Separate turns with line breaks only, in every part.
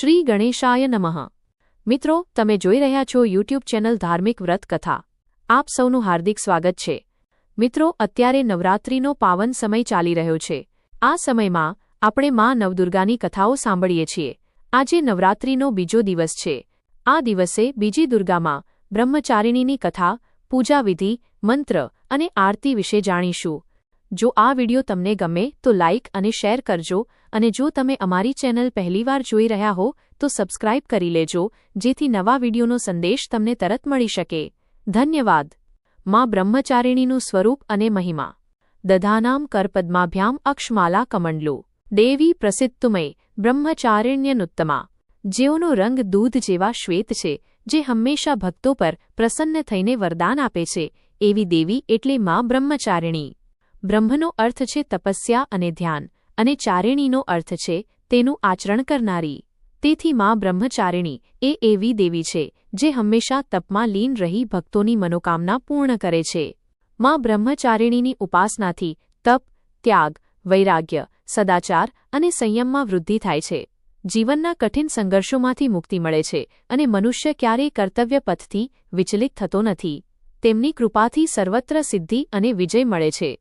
શ્રી ગણેશાય નમઃ. મિત્રો, તમે જોઈ રહ્યા છો યુટ્યુબ ચેનલ ધાર્મિક વ્રત કથા. આપ સૌનું હાર્દિક સ્વાગત છે. મિત્રો, અત્યારે નવરાત્રિનો પાવન સમય ચાલી રહ્યો છે. આ સમયમાં, આપણે માં નવદુર્ગાની કથાઓ સાંભળીએ છીએ. આજે નવરાત્રિનો બીજો દિવસ છે. આ દિવસે બીજી દુર્ગામાં બ્રહ્મચારિણીની કથા, પૂજાવિધિ, મંત્ર અને આરતી વિશે જાણીશું. જો આ વિડિયો તમને ગમે તો લાઇક અને શેર કરજો અને જો તમે અમારી ચેનલ પહેલીવાર જોઈ રહ્યા હો તો સબસ્ક્રાઇબ કરી લેજો જેથી નવા વિડિયોનો સંદેશ તમને તરત મળી શકે. ધન્યવાદ. માં બ્રહ્મચારિણીનું સ્વરૂપ અને મહિમા. દધાનામ કરપદ્માભ્યામ અક્ષમાલા કમંડલો. દેવી પ્રસિદ્ધમય બ્રહ્મચારિણ્યનુત્તમા. જેઓનો રંગ દૂધ જેવા શ્વેત છે, જે હંમેશા ભક્તો પર પ્રસન્ન થઈને વરદાન આપે છે, એવી દેવી એટલે માં બ્રહ્મચારિણી. બ્રહ્મનો અર્થ છે તપસ્યા અને ધ્યાન, અને ચારિણીનો અર્થ છે તેનું આચરણ કરનારી. તેથી માં બ્રહ્મચારિણી એ એવી દેવી છે, જે હંમેશા તપમાં લીન રહી ભક્તોની મનોકામના પૂર્ણ કરે છે. માં બ્રહ્મચારિણીની ઉપાસનાથી તપ, ત્યાગ, વૈરાગ્ય, સદાચાર અને સંયમમાં વૃદ્ધિ થાય છે. જીવનના કઠિન સંઘર્ષોમાંથી મુક્તિ મળે છે અને મનુષ્ય ક્યારેય કર્તવ્ય પથથી વિચલિત થતો નથી. તેમની કૃપાથી સર્વત્ર સિદ્ધિ અને વિજય મળે છે.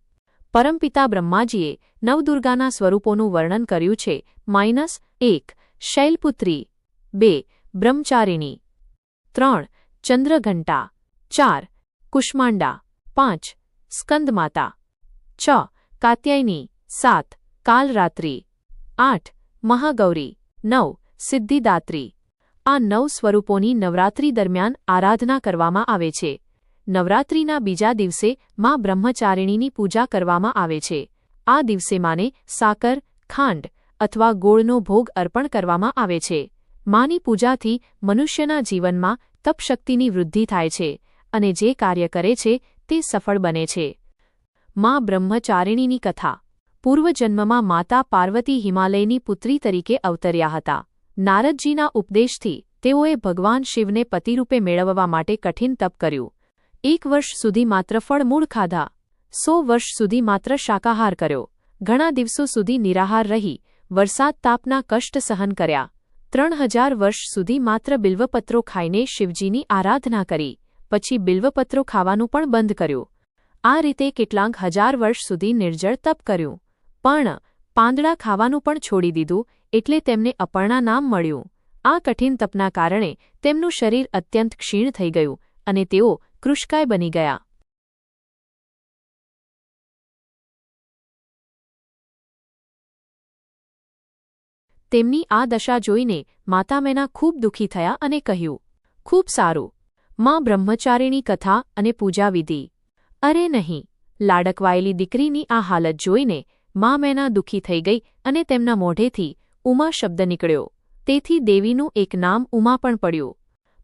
પરમપિતા બ્રહ્માજીએ નવદુર્ગાના સ્વરૂપોનું વર્ણન કર્યું છે. માઇનસ એક, શૈલપુત્રી. બે, બ્રહ્મચારિણી. ત્રણ, ચંદ્રઘંટા. ચાર, કુષ્માંડા. પાંચ, સ્કંદમાતા. છ, કાત્યાયની. સાત, કાલરાત્રી. આઠ, મહાગૌરી. નવ, સિદ્ધિદાત્રી. આ નવ સ્વરૂપોની નવરાત્રી દરમિયાન આરાધના કરવામાં આવે છે. નવરાત્રિના બીજા દિવસે માં બ્રહ્મચારિણીની પૂજા કરવામાં આવે છે. આ દિવસે માને સાકર, ખાંડ અથવા ગોળનો ભોગ અર્પણ કરવામાં આવે છે. માની પૂજાથી મનુષ્યના જીવનમાં તપશક્તિની વૃદ્ધિ થાય છે અને જે કાર્ય કરે છે તે સફળ બને છે. માં બ્રહ્મચારિણીની કથા. પૂર્વજન્મમાં માતા પાર્વતી હિમાલયની પુત્રી તરીકે અવતર્યા હતા. નારદજીના ઉપદેશથી તેઓએ ભગવાન શિવને પતિરૂપે મેળવવા માટે કઠિન તપ કર્યું. એક વર્ષ સુધી માત્ર ફળમૂળ ખાધા. સો વર્ષ સુધી માત્ર શાકાહાર કર્યો. ઘણા દિવસો સુધી નિરાહાર રહી. વરસાદ તાપના કષ્ટ સહન કર્યા. ત્રણ હજાર વર્ષ સુધી માત્ર બિલ્વપત્રો ખાઈને શિવજીની આરાધના કરી. પછી બિલ્વપત્રો ખાવાનું પણ બંધ કર્યું. આ રીતે કેટલાંક હજાર વર્ષ સુધી નિર્જળ તપ કર્યું. પણ પાંદડા ખાવાનું પણ છોડી દીધું, એટલે તેમને અપર્ણા નામ મળ્યું. આ કઠિન તપના કારણે તેમનું શરીર અત્યંત ક્ષીણ થઈ ગયું અને તેઓ કૃષ્કાય બની ગયા. તેમની આ દશા જોઈને માતા મેના ખૂબ દુઃખી થયા અને કહ્યું, ખૂબ સારું. માં બ્રહ્મચારિણી કથા અને પૂજા વિધિ. અરે નહીં. લાડકવાયેલી દીકરીની આ હાલત જોઈને મા મેના દુઃખી થઈ ગઈ અને તેમના મોઢેથી ઉમા શબ્દ નીકળ્યો. તેથી દેવીનું એક નામ ઉમા પણ પડ્યું.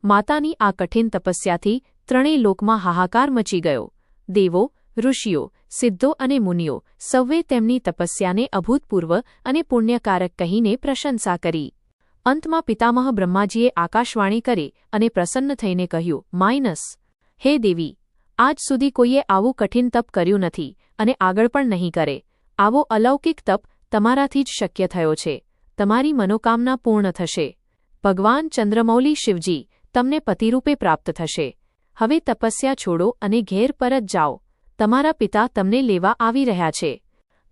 માતાની આ કઠિન તપસ્યાથી ત્રણેય લોકમાં હાહાકાર મચી ગયો. દેવો, ઋષિઓ, સિદ્ધો અને મુનિઓ સૌએ તેમની તપસ્યાને અભૂતપૂર્વ અને પુણ્યકારક કહીને પ્રશંસા કરી. અંતમાં પિતામહ બ્રહ્માજીએ આકાશવાણી કરી અને પ્રસન્ન થઈને કહ્યું, માઇનસ. હે દેવી, આજ સુધી કોઈએ આવું કઠિન તપ કર્યું નથી અને આગળ પણ નહીં કરે. આવો અલૌકિક તપ તમારાથી જ શક્ય થયો છે. તમારી મનોકામના પૂર્ણ થશે. ભગવાન ચંદ્રમૌલી શિવજી તમને પતિરૂપે પ્રાપ્ત થશે. હવે તપસ્યા છોડો અને ઘેર પરત જાઓ. તમારા પિતા તમને લેવા આવી રહ્યા છે.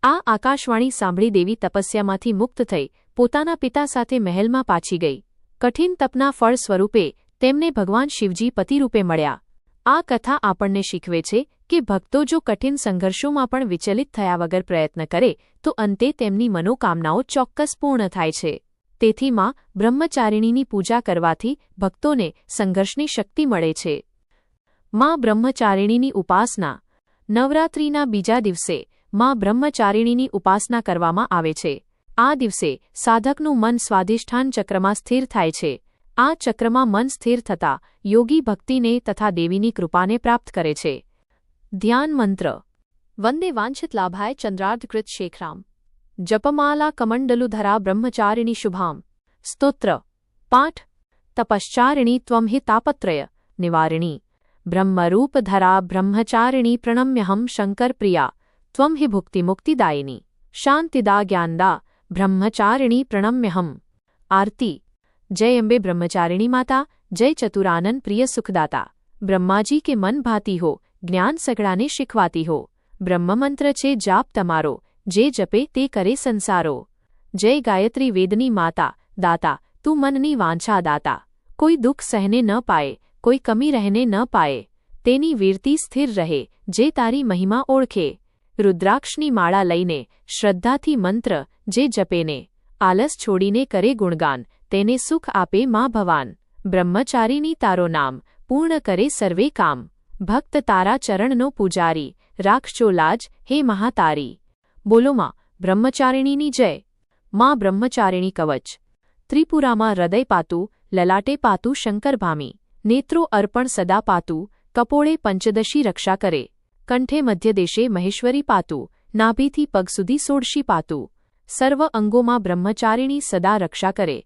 આ આકાશવાણી સાંભળી દેવી તપસ્યામાંથી મુક્ત થઈ પોતાના પિતા સાથે મહેલમાં પાછી ગઈ. કઠિન તપના ફળ સ્વરૂપે તેમને ભગવાન શિવજી પતિરૂપે મળ્યા. આ કથા આપણને શીખવે છે કે ભક્તો જો કઠિન સંઘર્ષોમાં પણ વિચલિત થયા વગર પ્રયત્ન કરે, તો અંતે તેમની મનોકામનાઓ ચોક્કસ પૂર્ણ થાય છે. તેથી માં બ્રહ્મચારિણીની પૂજા કરવાથી ભક્તોને સંઘર્ષની શક્તિ મળે છે. માં બ્રહ્મચારિણીની ઉપાસના. નવરાત્રિના બીજા દિવસે માં બ્રહ્મચારિણીની ઉપાસના કરવામાં આવે છે. આ દિવસે સાધકનું મન સ્વાધિષ્ઠાન ચક્રમાં સ્થિર થાય છે. આ ચક્રમાં મન સ્થિર થતા યોગી ભક્તિને તથા દેવીની કૃપાને પ્રાપ્ત કરે છે. ધ્યાન મંત્ર. વંદે વાંછિત લાભાય ચંદ્રાર્ધકૃત શેખરામ. જપમાલા કમંડલુધરા બ્રહ્મચારિણી શુભામ. સ્તોત્ર. પાઠ. તપશ્ચારિણી ત્વં હિ તાપત્રય. નિવારિણી. બ્રહ્મરૂપધરા બ્રહ્મચારિણી પ્રણમ્યહમ શંકરપ્રિયા ત્વં હિ ભુક્તિમુક્તિદાયિની શાંતિદા જ્ઞાનદા બ્રહ્મચારિણી પ્રણમ્યહમ આરતી જય અંબે બ્રહ્મચારિણી માતા જય ચતુરાનન પ્રિય સુખદાતા બ્રહ્માજી કે મન ભાતી હો જ્ઞાન સગડાને શીખવાતી હો બ્રહ્મમંત્ર છે જાપ તમારો જે જપે તે કરે સંસારો જય ગાયત્રી વેદની માતા દાતા તું મનની વાંછા દાતા કોઈ દુઃખ સહને ન પાએ કોઈ કમી રહેને ન પાએ તેની વીરતી સ્થિર રહે, જે તારી મહિમા ઓળખે. રુદ્રાક્ષની માળા લઈને શ્રદ્ધાથી મંત્ર જે જપેને, આલસ છોડીને કરે ગુણગાન, તેને સુખ આપે મા ભવાન. બ્રહ્મચારીની તારો નામ, પૂર્ણ કરે સર્વે કામ. ભક્ત તારા ચરણનો પૂજારી, રાખજો લાજ, હે મહાતારી. બોલો માં, બ્રહ્મચારિણીની જય. માં બ્રહ્મચારિણી કવચ. ત્રિપુરામાં હૃદય પાતું, લલાટે પાતું શંકરભામી. નેત્રો અર્પણ સદા પાતું, કપોળે પંચદશી રક્ષા કરે, કંઠે મધ્યદેશે મહેશ્વરી પાતું, નાભીથી પગ સુધી સોળશી પાતું, સર્વ અંગોમાં બ્રહ્મચારિણી સદા રક્ષા કરે.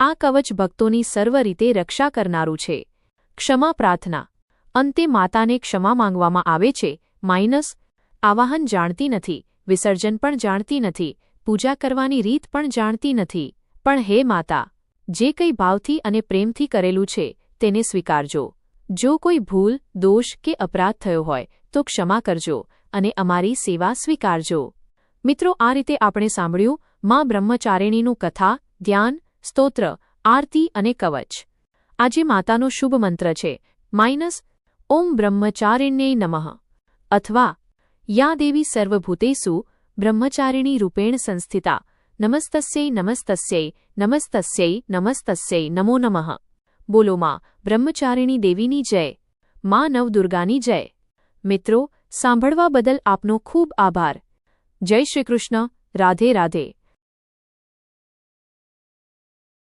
આ કવચ ભક્તોની સર્વ રીતે રક્ષા કરનારું છે. ક્ષમા પ્રાર્થના. અંતે માતાને ક્ષમા માંગવામાં આવે છે. માઇનસ. આવાહન જાણતી નથી. વિસર્જન પણ જાણતી નથી. પૂજા કરવાની રીત પણ જાણતી નથી. પણ હે માતા, જે કંઈ ભાવથી અને પ્રેમથી કરેલું છે તેને સ્વીકારજો. જો કોઈ ભૂલ, દોષ કે અપરાધ થયો હોય, તો ક્ષમા કરજો અને અમારી સેવા સ્વીકારજો. મિત્રો, આ રીતે આપણે સાંભળ્યું માં બ્રહ્મચારિણીનું કથા, ધ્યાન, સ્તોત્ર, આરતી અને કવચ. આજે માતાનો શુભ મંત્ર છે, માઇનસ, ઓમ બ્રહ્મચારિણ્યે નમઃ. અથવા, યા દેવી સર્વભૂતેસુ બ્રહ્મચારિણી રૂપેણ સંસ્થિતા, નમસ્તસ્યૈ નમસ્તસ્યૈ નમસ્તસ્યૈ નમસ્તસ્યૈ, નમો નમઃ. બોલો માં, બ્રહ્મચારિણી દેવીની જય. માં નવદુર્ગાની જય. મિત્રો, સાંભળવા બદલ આપનો ખૂબ આભાર. જય શ્રી કૃષ્ણ. રાધે રાધે.